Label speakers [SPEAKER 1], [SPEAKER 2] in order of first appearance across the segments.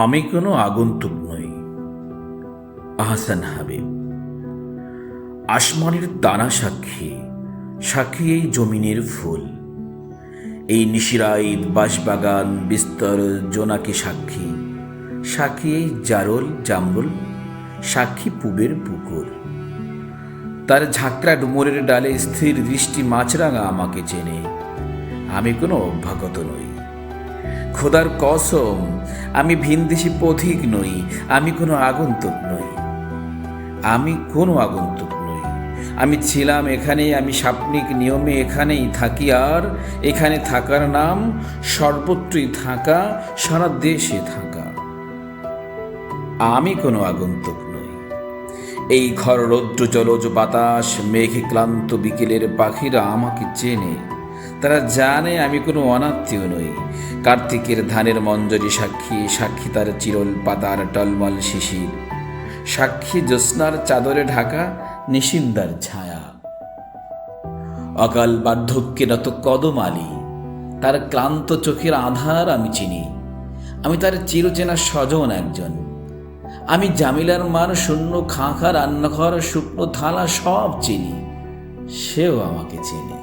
[SPEAKER 1] আমি কোনো আগন্তুক নই। আহসান হাবিব, আসমানের দানা সাক্ষী সাক্ষী এই জমিনের ফুল। এই নিশিরাইদ বাঁশবাগান বিস্তর জোনাকে সাক্ষী সাক্ষী এই জারল জামরুল, সাক্ষী পুবের পুকুর। তার ঝাঁকড়া ডুমুরের ডালে স্থির দৃষ্টি মাছরাঙা আমাকে চেনে। আমি কোনো অভ্যাগত নই। খোদার কসম, আমি ভিনদেশি পথিক নই, আমি কোনো আগন্তুক নই। আমি কোনো আগন্তুক নই। আমি ছিলাম এখানে আমি সাপনিক নিয়মে এখানেই থাকি আর এখানে থাকার নাম সর্বত্রই থাকা, সারা দেশে থাকা। আমি কোনো আগন্তুক নই। এই ঘর রৌদ্র জলজ বাতাস, মেঘে ক্লান্ত বিকেলের পাখিরা আমাকে চেনে। তারা জানে আমি কোনো অনাত্মীয় নই। কার্তিকের ধানের মঞ্জরি সাক্ষী সাক্ষী তার চিরল পাতার টলমল শিশির। সাক্ষী জ্যোৎস্নার চাদরে ঢাকা, নিশিন্দার ছায়া। অকাল বার্ধক্যে নত কদম আলী। তার ক্লান্ত চোখের আধার আমি চিনি। আমি তার চিরচেনা স্বজন একজন। আমি জামিলার মার শূন্য, খাঁখা রান্নাঘর, শুকনো থালা সব চিনি। সেও আমাকে চেনে।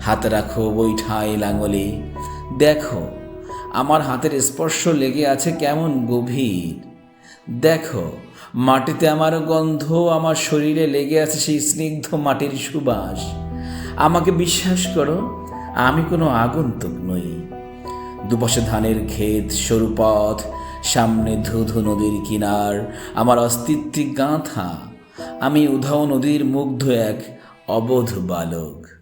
[SPEAKER 1] হাত রাখো বৈঠাই লাঙলে। দেখো, আমার হাতের স্পর্শ লেগে আছে কেমন গভীর। দেখো, মাটিতে আমার গন্ধ আমার শরীরে লেগে আছে সেই স্নিগ্ধ মাটির সুবাস। আমাকে বিশ্বাস করো, আমি কোনো আগন্তুক নই। দুপাশে ধানের ক্ষেত, সরু পথ, সামনে ধুধু নদীর কিনার, আমার অস্তিত্বে গাঁথা। আমি উধাও নদীর মুগ্ধ এক অবোধ বালক।